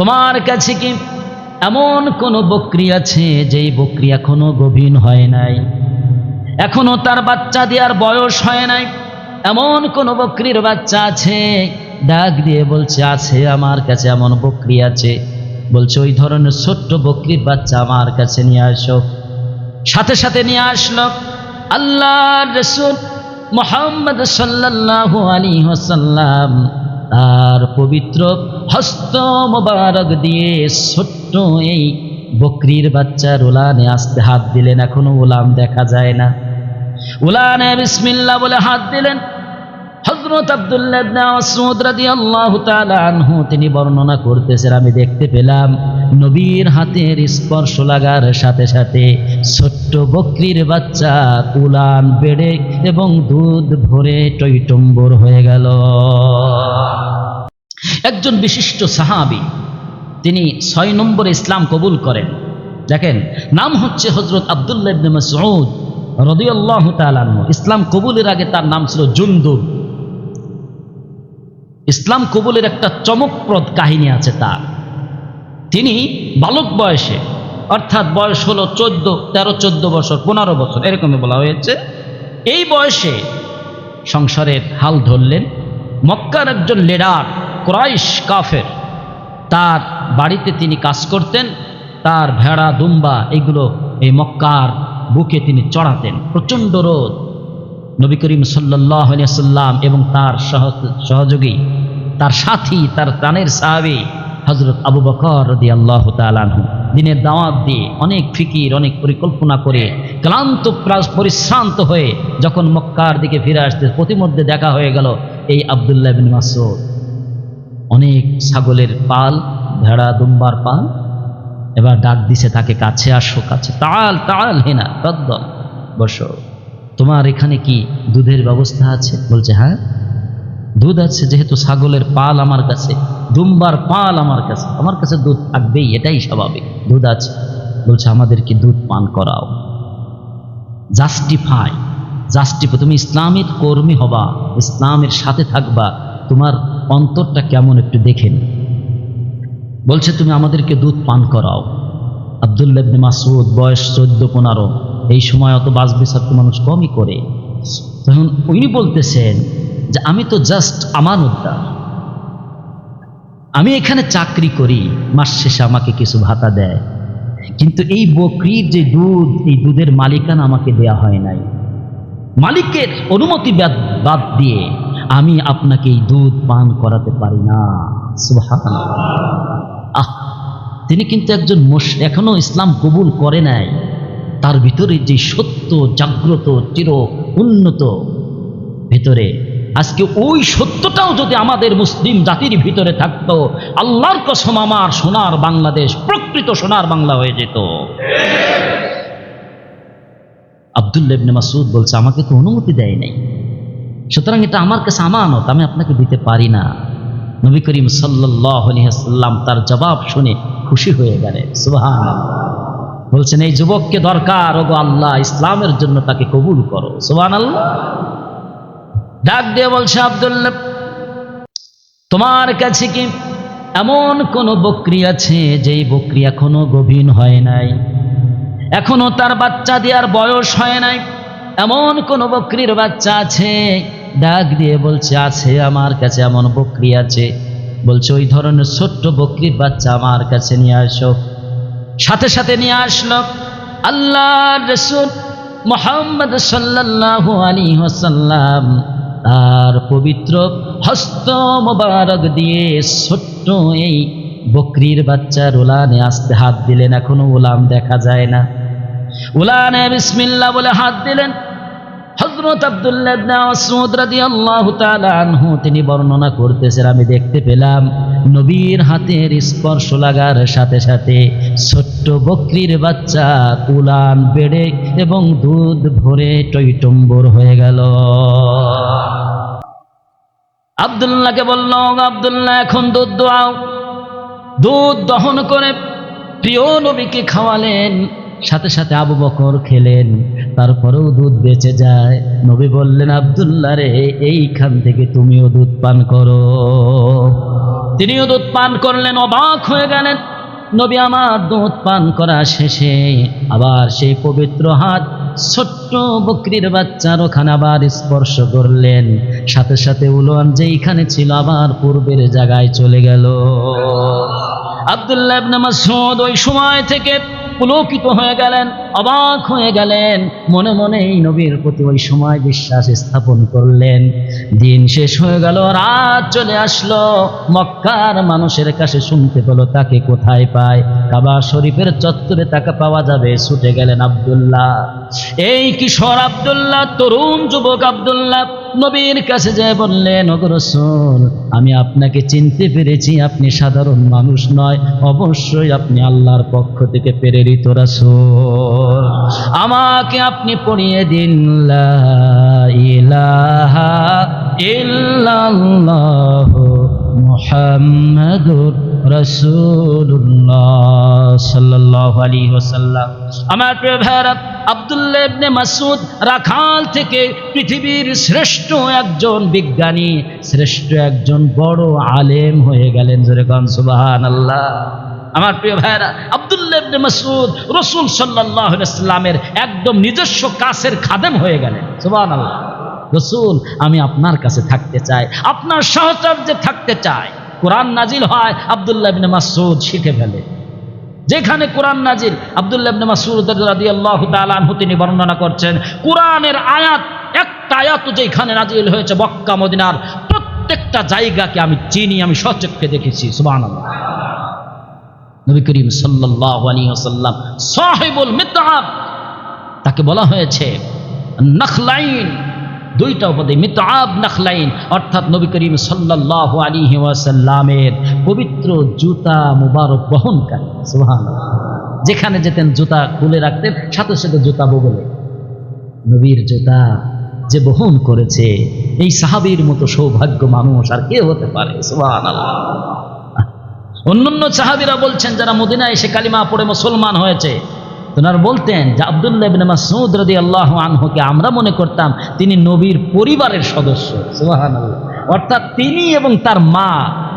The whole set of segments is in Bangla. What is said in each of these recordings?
তোমার কাছে কি এমন কোন বকরি আছে যেই বকরি এখনও গভীর হয় নাই? এখনও তার বাচ্চা দেওয়ার বয়স হয় নাই। এমন কোন বকরির বাচ্চা আছে? ডাক দিয়ে বলছে, আছে, আমার কাছে এমন বকরি আছে। বলছে, ওই ধরনের ছোট্ট বকরির বাচ্চা আমার কাছে নিয়ে আসো। সাথে সাথে নিয়ে আসলো আল্লাহ রসুল মোহাম্মদ সাল্লাল্লাহু আলী ওসাল্লাম তার পবিত্র হস্ত মোবারক দিয়ে ছোট্ট এই বকরির বাচ্চার উলানে আসতে হাত দিলেন। এখনও উলান দেখা যায় না। উলানে বিসমিল্লা বলে হাত দিলেন। হজরত আনহু, তিনি বর্ণনা করতেছেন, আমি দেখতে পেলাম, নবীর হাতের স্পর্শ লাগার সাথে সাথে ছোট্ট বকরির বাচ্চা উলান বেড়ে এবং দুধ ভরে টইটম্বর হয়ে গেল। একজন বিশিষ্ট সাহাবি, তিনি ছয় নম্বর ইসলাম কবুল করেন। দেখেন, নাম হচ্ছে হজরত আবদুল্লাহ ইবনে মাসউদ রদিয়াল্লাহু ইসলাম কবুলের আগে তার নাম ছিল জুন্দুব। ইসলাম কবুলের একটা চমকপ্রদ কাহিনী আছে তার। তিনি বালক বয়সে, অর্থাৎ বয়স হলো চোদ্দ, তেরো, চোদ্দ বছর, পনেরো বছর, এরকমই বলা হয়েছে। এই বয়সে সংসারের হাল ধরলেন। মক্কার একজন লেডার, ক্রাইশ কাফের, তার বাড়িতে তিনি কাজ করতেন, তার ভেড়া, দুম্বা, এগুলো এই মক্কার বুকে তিনি চড়াতেন। প্রচণ্ড রোদ নবী করিম সাল্লাহ সাল্লাম এবং তার সহ, সহযোগী, তার সাথী, তার প্রাণের সাহাবি হজরত আবু বকর রদি আল্লাহ দিনের দাওয়াত দিয়ে অনেক ফিকির, অনেক পরিকল্পনা করে ক্লান্ত পরিশ্রান্ত হয়ে যখন মক্কার দিকে ফিরে আসতে প্রতিমধ্যে দেখা হয়ে গেল এই আবদুল্লাহ বিন মাসুদ অনেক ছাগলের পাল, ভেড়া, দুম্বার পাল, এবার ডাক দিছে তাকে, কাছে আসো, কাছে। তাল তাল, হেনা তদ্দল বসো। তোমার এখানে কি দুধের ব্যবস্থা আছে? বলছে হ্যাঁ। দুধ আছে যেহেতু ছাগলের পাল আমার কাছে, দুম্বার পাল আমার কাছে আমার কাছে দুধ থাকবেই, এটাই স্বাভাবিক। দুধ আছে। বলছে, আমাদেরকে দুধ পান করাও। জাস্টিফাই জাস্টিফাই তুমি ইসলামের কর্মী হবা, ইসলামের সাথে থাকবা, তোমার অন্তরটা কেমন একটু দেখেন বলছে, তুমি আমাদেরকে দুধ পান করাও। আবদুল্লাহ ইবনে মাসুদ বয়স চোদ্দ, পনেরো। এই সময় অত বাস বিচার তো মানুষ কমই করে। তখন উনি বলতেছেন যে, আমি তো জাস্ট আমার উদ্যান আমি এখানে চাকরি করি, মাস শেষে আমাকে কিছু ভাতা দেয়। কিন্তু এই বকরির যে দুধ, এই দুধের মালিকানা আমাকে দেয়া হয় নাই। মালিকের অনুমতি বাদ- বাদ দিয়ে আমি আপনাকে এই দুধ পান করাতে পারি না। আহ, তিনি কিন্তু একজন এখনও ইসলাম কবুল করে নাই। তার ভিতরে যে সত্য, জাগ্রত, চির উন্নত ভিতরে। আজকে ওই সত্যটাও যদি আমাদের মুসলিম জাতির ভিতরে থাকতো, আল্লাহর কসম আমার সোনার বাংলাদেশ, প্রকৃত সোনার বাংলা হয়ে যেত। আবদুল্লাহ ইবনে মাসুদ বলছে, আমাকে তো অনুমতি দেয় নাই। সুতরাং এটা আমার কাছে আমানত, আমি আপনাকে দিতে পারি না। নবী করিম সাল্লাহ সাল্লাম তার জবাব শুনে খুশি হয়ে গেলেন। সুবহান বলছেন, এই যুবককে দরকার, ওগো আল্লাহ, ইসলামের জন্য তাকে কবুল করো। সুবহান আল্লাহ ডাক দিয়ে বলছে, আবদুল্লাহ, তোমার কাছে কি এমন কোন বকরি আছে যেই বকরি এখনও গভীর হয় নাই? এখনও তার বাচ্চা দেওয়ার বয়স হয় নাই? এমন কোন বকরির বাচ্চা আছে? ডাক দিয়ে বলছে, আছে, আমার কাছে এমন বকরি আছে। বলছে, ওই ধরনের ছোট্ট বকরির বাচ্চা আমার কাছে নিয়ে আসো। সাথে সাথে নিয়ে আসলো আল্লাহ রসুল মোহাম্মদ সাল্লাহ আলী হাসাল্লাম তার পবিত্র হস্ত মোবারক দিয়ে ছোট্ট এই বকরির বাচ্চার উলানে আসতে হাত দিলেন, এখনও উলাম দেখা যায় না। উলানে বিসমিল্লা বলে হাত দিলেন। হজরত আবদুল্লাহ তিনি বর্ণনা করতেছেন, আমি দেখতে পেলাম, নবীর হাতের স্পর্শ লাগার সাথে সাথে ছোট্ট বকরির বাচ্চা উলান বেড়ে এবং দুধ ভরে টইটম্বর হয়ে গেল। আবদুল্লাহকে বলল আবদুল্লাহ, এখন দুধ দোয়াও। দুধ দহন করে প্রিয় নবীকে খাওয়ালেন। সাথে সাথে আবু বকর খেলেন, তারপরেও দুধ বেঁচে যায়। নবী বললেন, আবদুল্লাহ রে, এইখান থেকে তুমিও দুধ পান করো। তিনিও দুধ পান করলেন, অবাক হয়ে গেলেন। নবী আমার দুধ পান করা শেষে আবার সেই পবিত্র হাত ছোট্ট বকরির বাচ্চার ওখানে আবার স্পর্শ করলেন। সাথে সাথে উলোয়ান যেইখানে ছিল আবার পূর্বের জায়গায় চলে গেল। আব্দুল্লাহ মাসউদ ওই সময় থেকে পুলকিত হয়ে গেলেন, অবাক হয়ে গেলেন। মনে মনে এই নবীর প্রতি ওই সময় বিশ্বাস স্থাপন করলেন। দিন শেষ হয়ে গেল, রাত চলে আসলো। মক্কার মানুষের কাছে শুনতে পেল, তাকে কোথায় পায়? কাবা শরীফের চত্বরে তাকে পাওয়া যাবে, ছুটে গেলেন আব্দুল্লাহ। এই কিশোর আব্দুল্লাহ, তরুণ যুবক আব্দুল্লাহ নবীর কাছে যায় বললেন অগ্রসল আমি আপনাকে চিনতে পেরেছি, আপনি সাধারণ মানুষ নয়, অবশ্যই আপনি আল্লাহর পক্ষ থেকে প্রেরিত রাসূল। আমাকে আপনি পড়িয়ে দিন, লা ইলাহা ইল্লাল্লাহ মুহাম্মাদুর রাসূলুল্লাহ সাল্লাল্লাহু আলাইহি ওয়াসাল্লাম। আমার প্রিয় ভাইরা আব্দুল্লাহ মাসউদ রাখাল থেকে পৃথিবীর শ্রেষ্ঠ একজন বিজ্ঞানী, শ্রেষ্ঠ একজন বড় আলেম হয়ে গেলেন জোরে গান সুবহানাল্লাহ। আমার প্রিয় ভাইরা আব্দুল্লাহ ইবনে মাসউদ রাসূল আলাইহি সাল্লামের একদম নিজস্ব কাছের খাদেম হয়ে গেলেন। সুবহানাল্লাহ। রসুল, আমি আপনার কাছে থাকতে চাই, আপনার সহচর্যে থাকতে চাই। কোরআন নাজিল হয়, আব্দুল্লাহ ইবনে মাসউদ শিখে ফেলে। যেখানে কোরআন নাজিল, আব্দুল্লাহ ইবনে মাসউদ রাদিয়াল্লাহু তাআলা তিনি বর্ণনা করছেন, কোরআনের আয়াত, একটা আয়াত যেখানে নাজিল হয়েছে মক্কা, মদিনার প্রত্যেকটা জায়গাকে আমি চিনি, আমি সচক্ষে দেখেছি, সুবহানাল্লাহ। নবী করিম সাল্লাল্লাহু আলাইহি ওয়াসাল্লাম সাহিবুল মিতআব, তাকে বলা হয়েছে, নখলাইন। দুইটা উপাধি, মিতআব নখলাইন, অর্থাৎ নবী করিম সাল্লাল্লাহু আলাইহি ওয়াসাল্লামের পবিত্র জুতা মুবারক বহনকারী, সুবহানাল্লাহ। যেখানে যেতেন জুতা খুলে রাখতেন, সাথে সাথে জুতা বগলে। নবীর জুতা যে বহন করেছে, এই সাহাবীর মতো সৌভাগ্য মানুষ আর কে হতে পারে, সুবহানাল্লাহ। অন্যান্য সাহাবিরা বলছেন, যারা মদিনা এসে কালিমা পড়ে মুসলমান হয়েছে তোনার বলতেন যে আবদুল্লাহ ইবিন মাসুদ রদি আল্লাহ আনহুকে আমরা মনে করতাম তিনি নবীর পরিবারের সদস্য। অর্থাৎ তিনি এবং তার মা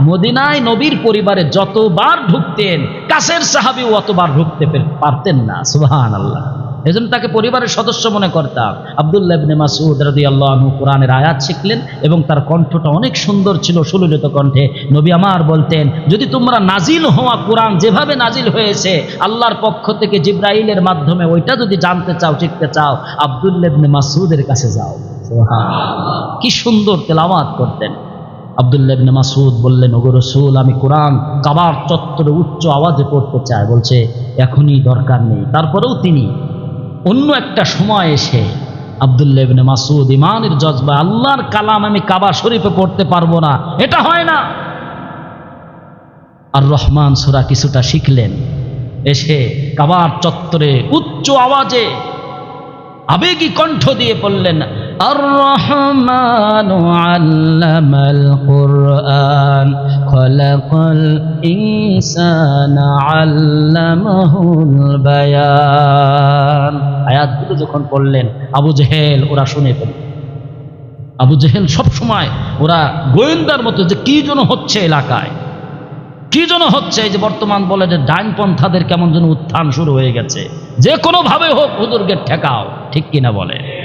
মদিনায় নবীর পরিবারে যতবার ঢুকতেন, কাছের সাহাবিও অতবার ঢুকতে পারতেন না। সুবহানাল্লাহ। এজন্য তাকে পরিবারের সদস্য মনে করতাম। আব্দুল্লাহ ইবনে মাসউদ রাদিয়াল্লাহু আনহু কোরআনের আয়াত শিখলেন এবং তার কণ্ঠটা অনেক সুন্দর ছিল, সুললিত কণ্ঠে। নবী আমার বলতেন, যদি তোমরা নাজিল হওয়া কোরআন যেভাবে নাজিল হয়েছে, আল্লাহর পক্ষ থেকে জিব্রাইলের মাধ্যমে ওইটা যদি জানতে চাও, শিখতে চাও, আব্দুল্লাহ ইবনে মাসউদের কাছে যাও। কি সুন্দর তেলাওয়াত করতেন। আব্দুল্লাহ ইবনে মাসুদ বললেন, ওগো রসুল, আমি কোরআন কাবার চত্বরে উচ্চ আওয়াজে পড়তে চাই। বলছে, এখনই দরকার নেই। তারপরেও তিনি অন্য একটা সময় এসে আবদুল্লাহ মাসুদ ইমানের জজবা, আল্লাহর কালাম আমি কাবা শরীফে পড়তে পারব না। এটা হয় না। আর রহমান সুরা কিছুটা শিখলেন। এসে কাবার চত্বরে উচ্চ আওয়াজে আবেগী কণ্ঠ দিয়ে পড়লেন রহমান আল্লামাল কুরআন খলাকাল ইনসানা আল্লামাহুল বায়ান আয়াতগুলো যখন পড়লেন, আবু জেহেল ওরা শুনে ফেলল। আবু জেহেল সব সময় ওরা গোয়েন্দার মতো যে কি যেন হচ্ছে এলাকায়। কি যেন হচ্ছে, এই যে বর্তমান বলে যে ডাইনপন্থাদের কেমন যেন উত্থান শুরু হয়ে গেছে। যে কোনোভাবে হোক হুজুরকে ঠেকাও, ঠিক কিনা বলে।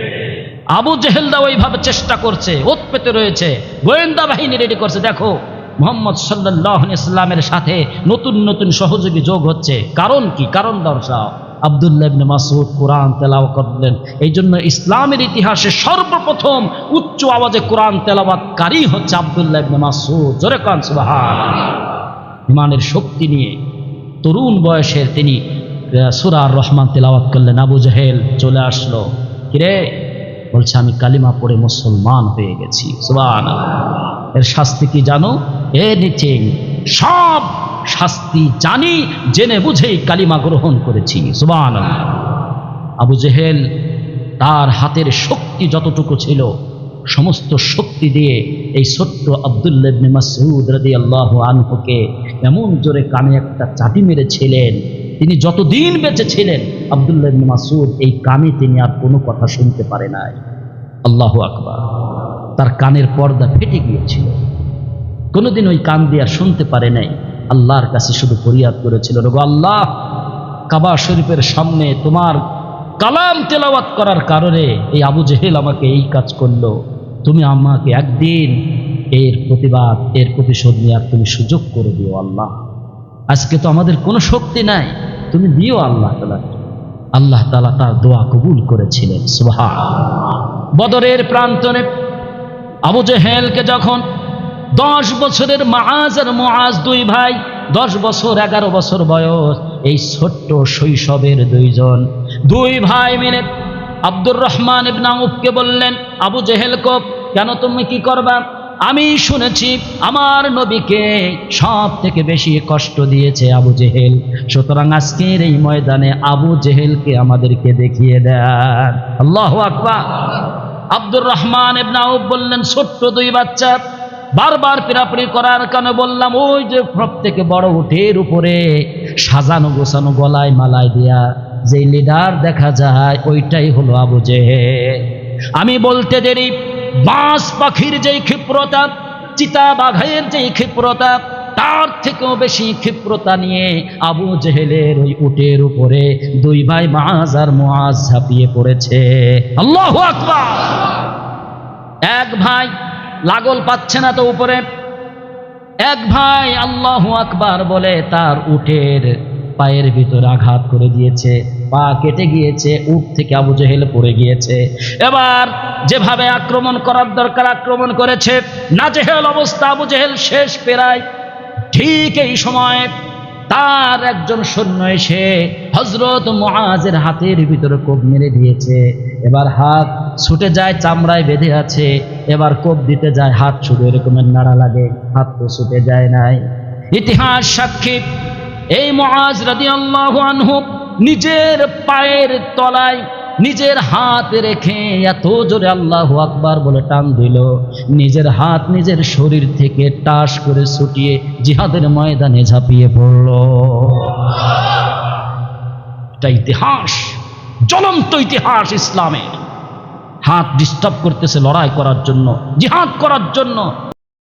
আবু জেহেলদা ওইভাবে চেষ্টা করছে ওত পেতে রয়েছে, গোয়েন্দা বাহিনী রেডি করছে। দেখো, মোহাম্মদ সাল্লাহ ইসলামের সাথে নতুন নতুন সহযোগী যোগ হচ্ছে। কারণ কি? কারণ দর্শাও, আবদুল্লাহ ইবনে মাসুদ কোরআন তেলাওয়াত করলেন। এই জন্য ইসলামের ইতিহাসে সর্বপ্রথম উচ্চ আওয়াজে কোরআন তেলাওয়াতকারী হচ্ছে আবদুল্লাহ ইবনে মাসুদ জোরে কান ইমানের শক্তি নিয়ে তরুণ বয়সের তিনি সুরার রহমান তেলাওয়াত করলেন। আবু জাহেল চলে আসলো। কিরে? বলছে, আমি কালিমা পড়ে মুসলমান হয়ে গেছি। এর শাস্তি কি জানো? এ নিচে সব শাস্তি জানি, জেনে বুঝেই কালিমা গ্রহণ করেছি। সুবান আবু জেহেল তার হাতের শক্তি যতটুকু ছিল, সমস্ত শক্তি দিয়ে এই ছোট্ট আবদুল্লাহ ইবনে মাসউদ রাদিয়াল্লাহু আনহুকে এমন জোরে কানে একটা চাটি মেরেছিলেন, তিনি যতদিন বেঁচে ছিলেন আবদুল্লাহ মাসউদ, এই কানে তিনি আর কোনো কথা শুনতে পারে নাই। আল্লাহু আকবার। তার কানের পর্দা ফেটে গিয়েছিল। কোনোদিন ওই কান দিয়ে আর শুনতে পারে নাই। আল্লাহর কাছে শুধু ফরিয়াদ করেছিল রবো আল্লাহ, কাবা শরীফের সামনে তোমার কালাম তেলাওয়াত করার কারণে এই আবু জেহেল আমাকে এই কাজ করল। তুমি আমাকে একদিন এর প্রতিবাদ, এর প্রতিশোধ নেওয়ার তুমি সুযোগ করে দিও আল্লাহ। আজকে তো আমাদের কোনো শক্তি নাই। তুমি দিও আল্লাহ তালা আল্লাহ তালা তার দোয়া কবুল করেছিলেন সুবহা বদরের প্রান্তরে আবু জেহেলকে যখন দশ বছরের মাজ আর মোয়াজ দুই ভাই, দশ বছর, এগারো বছর বয়স, এই ছোট্ট শৈশবের দুইজন, দুই ভাই মিলে আব্দুর রহমান ইবনা উফকে বললেন, আবু জেহেল কেন তুমি কি করবা? আমি শুনেছি আমার নবীকে সব থেকে বেশি কষ্ট দিয়েছে আবু জেহেল। সুতরাং আজকের এই ময়দানে আবু জেহেলকে আমাদেরকে দেখিয়ে দেন। আল্লাহ আকবার। আব্দুর রহমান ইবনা উফ বললেন, ছোট্ট দুই বাচ্চা, বারবার পিরাপিরি করার কারণে বললাম, ওই যে সব থেকে বড় উঠের উপরে সাজানো গোছানো গলায় মালায় দিয়া যে লিডার দেখা যায়, ওইটাই হলো আবু জেহেল। আমি বলতে দেরি বাঁশ পাখির যেই ক্ষিপ্রতা, চিতা বাঘের যেই ক্ষিপ্রতা, তার থেকেও বেশি ক্ষিপ্রতা নিয়ে আবু জেহেলের ওই উটের উপরে দুই ভাই মাজ আর মোয়াজ ঝাঁপিয়ে পড়েছে। আল্লাহ আকবার! এক ভাই লাগল পাচ্ছে না তো উপরে। এক ভাই আল্লাহ আকবার বলে তার উটের পায়ের ভিতরে আঘাত করে দিয়েছে। পা কেটে গিয়েছে উট থেকে আবু জেহেল পড়ে গিয়েছে। এবার যেভাবে আক্রমণ করার দরকার, আক্রমণ করেছে, না জেহেল অবস্থা, আবু জেহেল শেষ পেরায়। ঠিক এই সময় তার একজন সৈন্য এসে হজরত মহাজের হাতের ভিতরে কোপ মেরে দিয়েছে। এবার হাত ছুটে যায়, চামড়ায় বেঁধে আছে। এবার কোপ দিতে যায়, হাত শুধু এরকমের নাড়া লাগে, হাত তো ছুটে যায় নাই। ইতিহাস সাক্ষী, এই মুআজ রাদিয়াল্লাহু আনহু নিজের পায়ের তলায় নিজের হাত রেখে এত জোরে আল্লাহ আকবার বলে টান দিল। নিজের হাত নিজের শরীর থেকে টাস করে ছুটিয়ে জিহাদের ময়দানে ঝাঁপিয়ে পড়ল। এটা ইতিহাস, জ্বলন্ত ইতিহাস ইসলামের। হাত ডিস্টার্ব করতেছে, লড়াই করার জন্য, জিহাদ করার জন্য।